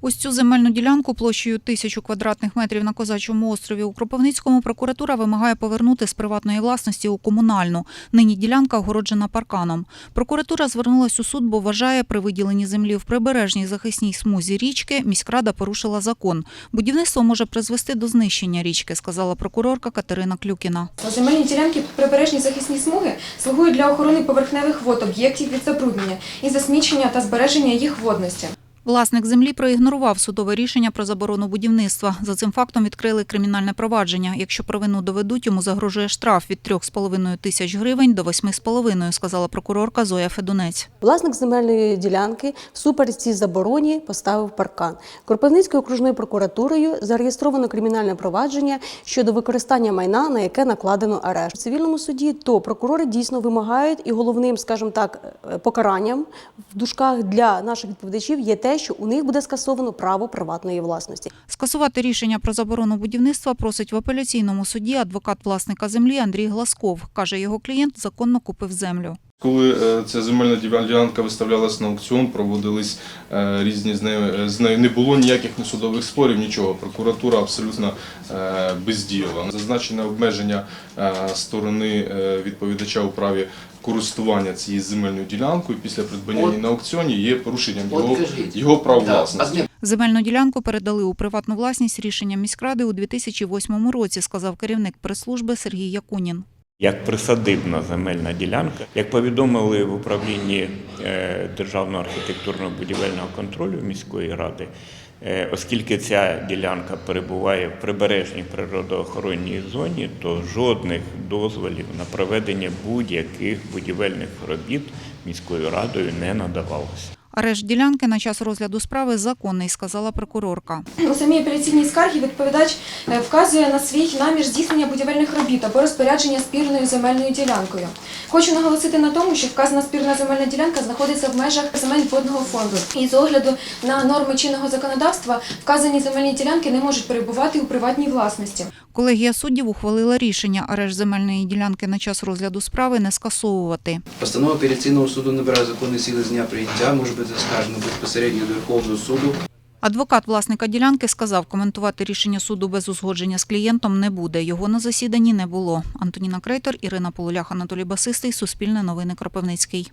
Ось цю земельну ділянку площею тисячу квадратних метрів на Козачому острові у Кропивницькому прокуратура вимагає повернути з приватної власності у комунальну. Нині ділянка огороджена парканом. Прокуратура звернулась у суд, бо вважає, при виділенні землі в прибережній захисній смузі річки міськрада порушила закон. Будівництво може призвести до знищення річки, сказала прокурорка Катерина Клюкіна. Земельні ділянки прибережні захисні смуги слугують для охорони поверхневих вод об'єктів від забруднення і засмічення та збереження їх водності. Власник землі проігнорував судове рішення про заборону будівництва. За цим фактом відкрили кримінальне провадження. Якщо провину доведуть, йому загрожує штраф від 3,5 тисяч гривень до 8,5, сказала прокурорка Зоя Федунець. Власник земельної ділянки всупереч цій забороні поставив паркан. Кропивницькою окружною прокуратурою зареєстровано кримінальне провадження щодо використання майна, на яке накладено арешт. У цивільному суді то прокурори дійсно вимагають, і головним, скажімо так, е, покаранням в дужках для наших відповідачів є те, що у них буде скасовано право приватної власності. Скасувати рішення про заборону будівництва просить в апеляційному суді адвокат власника землі Андрій Гласков. Каже, його клієнт законно купив землю. Коли е, ця земельна ділянка виставлялась на аукціон, проводились е, різні з нею е, з нею не було ніяких несудових спорів, нічого. Прокуратура абсолютно бездіяла. Зазначене обмеження сторони відповідача у праві користування цією земельною ділянкою після придбання От. її на аукціоні є порушенням От його, його прав Да. власності. Земельну ділянку передали у приватну власність рішенням міськради у 2008 році, сказав керівник прес-служби Сергій Якунін. як присадибна земельна ділянка. Як повідомили в управлінні е, Державного архітектурно-будівельного контролю міської ради, оскільки ця ділянка перебуває в прибережній природоохоронній зоні, то жодних дозволів на проведення будь-яких будівельних робіт міською радою не надавалося. Арешт ділянки на час розгляду справи законний, сказала прокурорка. У самій апеляційній скаргі відповідач е, вказує на свій намір здійснення будівельних робіт або розпорядження спірною земельною ділянкою. Хочу наголосити на тому, що вказана спірна земельна ділянка знаходиться в межах земель водного фонду. І з огляду на норми чинного законодавства вказані земельні ділянки не можуть перебувати у приватній власності. Колегія суддів ухвалила рішення арешт земельної ділянки на час розгляду справи не скасовувати. Постанова апеляційного суду набирає законної сили з дня прийняття, може бути оскаржена безпосередньо до Верховного суду. Адвокат власника ділянки сказав, коментувати рішення суду без узгодження з клієнтом не буде. Його на засіданні не було. Антоніна Крейтер, Ірина Полулях, Анатолій Басистий, Суспільне новини Кропивницький.